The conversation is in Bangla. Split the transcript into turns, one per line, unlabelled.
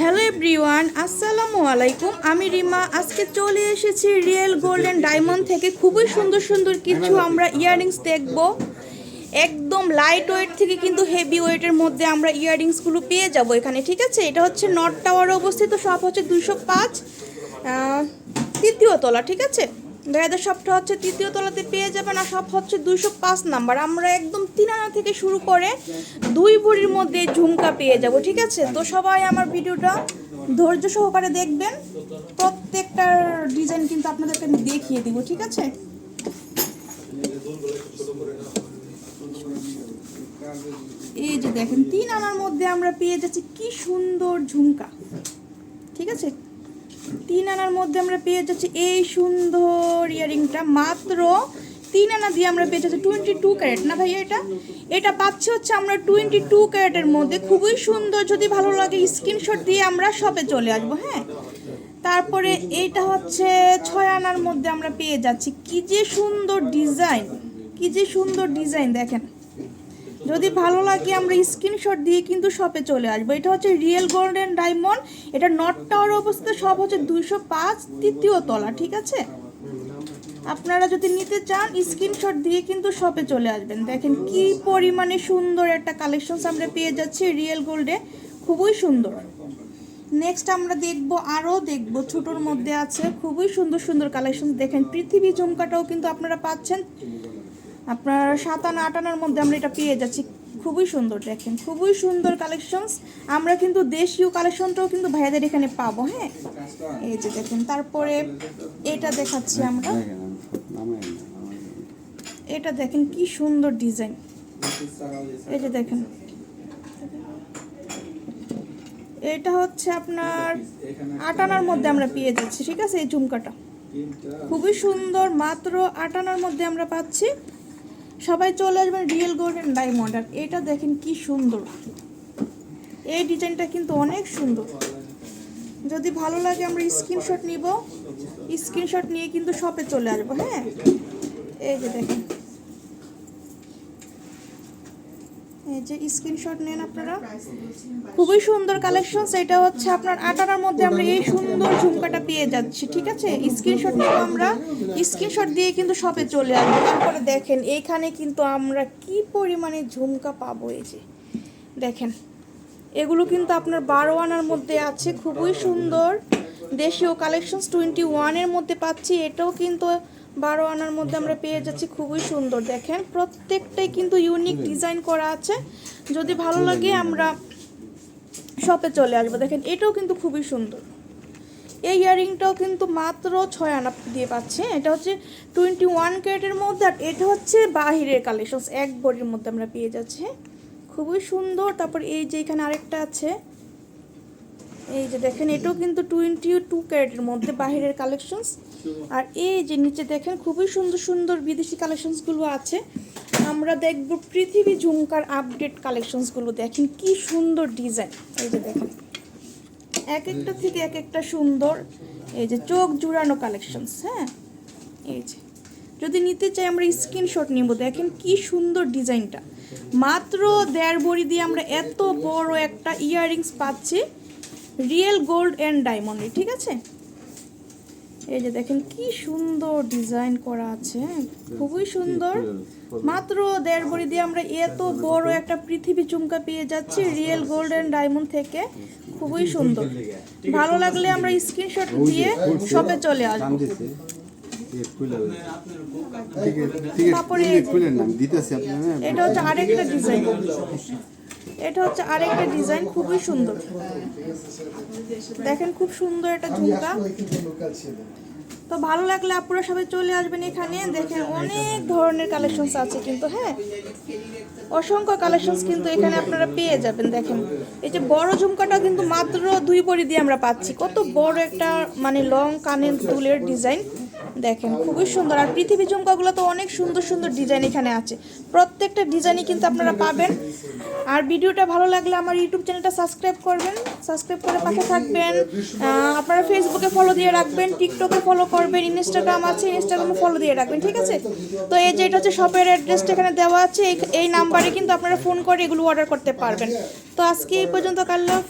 হ্যালো এভরিওয়ান, আসসালামু আলাইকুম। আমি রিমা। আজকে চলে এসেছি রিয়েল গোল্ডেন ডায়মন্ড থেকে। খুবই সুন্দর সুন্দর কিছু আমরা ইয়াররিংস দেখব। একদম লাইট ওয়েট থেকে কিন্তু হেভি ওয়েটের মধ্যে আমরা ইয়াররিংসগুলো পেয়ে যাব এখানে, ঠিক আছে? এটা হচ্ছে নর্থ টাওয়ারে অবস্থিত, সব হচ্ছে দুশো পাঁচ তৃতীয় তলা, ঠিক আছে? ভাইয়াদের সবটা হচ্ছে তৃতীয় তলাতে পেয়ে যাবেন আর সব হচ্ছে দুইশো পাঁচ নাম্বার। আমরা একদম তিন আনা থেকে শুরু করে দুই ভরির মধ্যে ঝুমকা পেয়ে যাব, ঠিক আছে? তো সবাই আমার ভিডিওটা ধৈর্য সহকারে দেখবেন। প্রত্যেকটার ডিজাইন কিন্তু আপনাদেরকে আমি দেখিয়ে দিব, ঠিক আছে? এই যে দেখেন, তিন আনার মধ্যে আমরা পেয়ে যাচ্ছি কি সুন্দর ঝুমকা, ঠিক আছে? তিন আনার মধ্যে আমরা পেয়ে যাচ্ছি এই সুন্দর ইয়ারিংটা। মাত্র তিন আনা দিয়ে আমরা পেয়ে যাচ্ছি টোয়েন্টি টু ক্যারেট। না ভাইয়া এটা? এটা পাচ্ছি হচ্ছে আমরা টোয়েন্টি টু ক্যারেটের মধ্যে। খুবই সুন্দর, যদি ভালো লাগে স্ক্রিনশট দিয়ে আমরা শপে চলে আসব হ্যাঁ? তারপরে এইটা হচ্ছে ছয় আনার মধ্যে আমরা পেয়ে যাচ্ছি। কি যে সুন্দর ডিজাইন কি যে সুন্দর ডিজাইন দেখেন। যদি ভালো লাগে, আমরা স্ক্রিনশট দিয়ে কিন্তু শপে চলে আসব। এটা হচ্ছে রিয়েল গোল্ডেন ডায়মন্ড এটা নট টাওয়ার অবস্থিত। সব হচ্ছে দুইশো পাঁচ, তৃতীয় তলা, ঠিক আছে? আপনারা যদি নিতে চান স্ক্রিনশট দিয়ে কিন্তু শপে চলে আসবেন। দেখেন কি পরিমাণে সুন্দর একটা কালেকশন আমরা পেয়ে যাচ্ছি রিয়েল গোল্ডে খুবই সুন্দর। নেক্সট আমরা দেখব আরও দেখব, ছোটোর মধ্যে আছে। খুবই সুন্দর সুন্দর কালেকশন দেখেন পৃথিবী ঝুমকাটাও কিন্তু আপনারা পাচ্ছেন। আপনার সাত আনা আট আনার মধ্যে আমরা এটা পেয়ে যাচ্ছি। খুবই সুন্দর দেখেন, খুবই সুন্দর কালেকশনস আমরা কিন্তু দেশীয় কালেকশনটাও কিন্তু ভাইয়াদের এখানে পাবো হ্যাঁ? এই যে দেখেন, তারপরে এটা দেখাচ্ছি আমরা। এটা দেখেন, কি সুন্দর ডিজাইন। এই যে দেখেন। এটা হচ্ছে আপনার আট আনার মধ্যে আমরা পেয়ে যাচ্ছি, ঠিক আছে? এই ঝুমকাটা। খুবই সুন্দর, মাত্র আট আনার মধ্যে আমরা পাচ্ছি। সবাই চলে আসবেন রিয়েল গোল্ডেন ডায়মন্ড আর এটা দেখেন কি সুন্দর। এই ডিজাইনটা কিন্তু অনেক সুন্দর। যদি ভালো লাগে আমরা স্ক্রিনশট নিব। স্ক্রিনশট নিয়ে কিন্তু শপে চলে আসব হ্যাঁ? এই যে দেখেন। এই যে স্ক্রিনশট নেন আপনারা। খুবই সুন্দর কালেকশন এটা হচ্ছে আপনার আটানার মধ্যে আমরা এই সুন্দর ঝুমকাটা পেয়ে যাচ্ছি, ঠিক আছে? স্ক্রিনশট নিব আমরা। স্ক্রিনশট দিয়ে কিন্তু শপে চলে আসব। তারপরে দেখেন এইখানে কিন্তু আমরা কি পরিমাণে ঝুমকা পাবো এই যে। দেখেন, এগুলো কিন্তু আপনার বারো আনার মধ্যে আছে, খুবই সুন্দর। দেশীয় কালেকশনস টোয়েন্টি ওয়ানের মধ্যে পাচ্ছি। এটাও কিন্তু বারো আনার মধ্যে আমরা পেয়ে যাচ্ছি, খুবই সুন্দর। দেখেন, প্রত্যেকটাই কিন্তু ইউনিক ডিজাইন করা আছে। যদি ভালো লাগে, আমরা শপে চলে আসব। দেখেন, এটাও কিন্তু খুবই সুন্দর। এই ইয়ারিংটাও কিন্তু মাত্র ছয় আনা দিয়ে পাচ্ছে। এটা হচ্ছে টোয়েন্টি ওয়ান ক্যারেটের মধ্যে, আর এটা হচ্ছে বাহিরের কালেকশনস এক বডির মধ্যে আমরা পেয়ে যাচ্ছি। খুবই সুন্দর। তারপর এই যে এখানে আরেকটা আছে এই যে দেখেন, এটাও কিন্তু টোয়েন্টি টু ক্যারেটের মধ্যে বাহিরের কালেকশনস আর এই যে নিচে দেখেন, খুবই সুন্দর সুন্দর বিদেশি কালেকশনসগুলো আছে। আমরা দেখব পৃথিবী ঝুমকার আপডেট কালেকশনসগুলো দেখেন কি সুন্দর ডিজাইন এই যে দেখেন, এক একটা থেকে এক একটা সুন্দর। এই যে চোখ জুড়ানো কালেকশনস হ্যাঁ? এই যে, যদি নিতে চাই আমরা স্ক্রিনশট নিব। দেখেন কি সুন্দর ডিজাইনটা মাত্র দেড় বড়ি দিয়ে আমরা এত বড় একটা ইয়াররিংস পাচ্ছি। রিয়েল গোল্ড অ্যান্ড ডায়মন্ডে ঠিক আছে? এই যে দেখেন কি সুন্দর ডিজাইন করা আছে খুবই সুন্দর। মাত্র দেড় বড়ি দিয়ে আমরা এত বড় একটা পৃথিবী চুমকা পেয়ে যাচ্ছি রিয়েল গোল্ড অ্যান্ড ডায়মন্ড থেকে। খুবই সুন্দর। ভালো লাগলে আমরা স্ক্রিনশট দিয়ে শপে চলে আসব। তারপরে এটা হচ্ছে আরেকটা ডিজাইন এটা হচ্ছে আরেকটা ডিজাইন খুবই সুন্দর। দেখেন খুব সুন্দর একটা ঝুমকা। তো ভালো লাগলে আপনারা সবাই চলে আসবেন এখানে। দেখেন অনেক ধরনের কালেকশনস আছে কিন্তু হ্যাঁ? অসংখ্য কালেকশনস কিন্তু এখানে আপনারা পেয়ে যাবেন দেখেন। এই যে বড় ঝুমকাটা কিন্তু মাত্র দুই বড়ি দিয়ে আমরা পাচ্ছি। কত বড় একটা মানে লং কানের দুলের ডিজাইন। দেখেন, খুবই সুন্দর। আর পৃথিবী ঝুমকাগুলো তো অনেক সুন্দর সুন্দর ডিজাইন এখানে আছে। প্রত্যেকটা ডিজাইনই কিন্তু আপনারা পাবেন। আর ভিডিওটা ভালো লাগলে আমার ইউটিউব চ্যানেলটা সাবস্ক্রাইব করবেন। সাবস্ক্রাইব করে পাশে থাকবেন। আপনারা ফেসবুকে ফলো দিয়ে রাখবেন টিকটকে ফলো করবেন ইনস্টাগ্রাম আছে ইনস্টাগ্রামে ফলো দিয়ে রাখবেন, ঠিক আছে? তো এই যে এটা হচ্ছে শপের অ্যাড্রেসটা এখানে দেওয়া আছে। এই- নাম্বারে কিন্তু আপনারা ফোন করে এগুলো অর্ডার করতে পারবেন। তো আজকে এই পর্যন্ত কাল্লা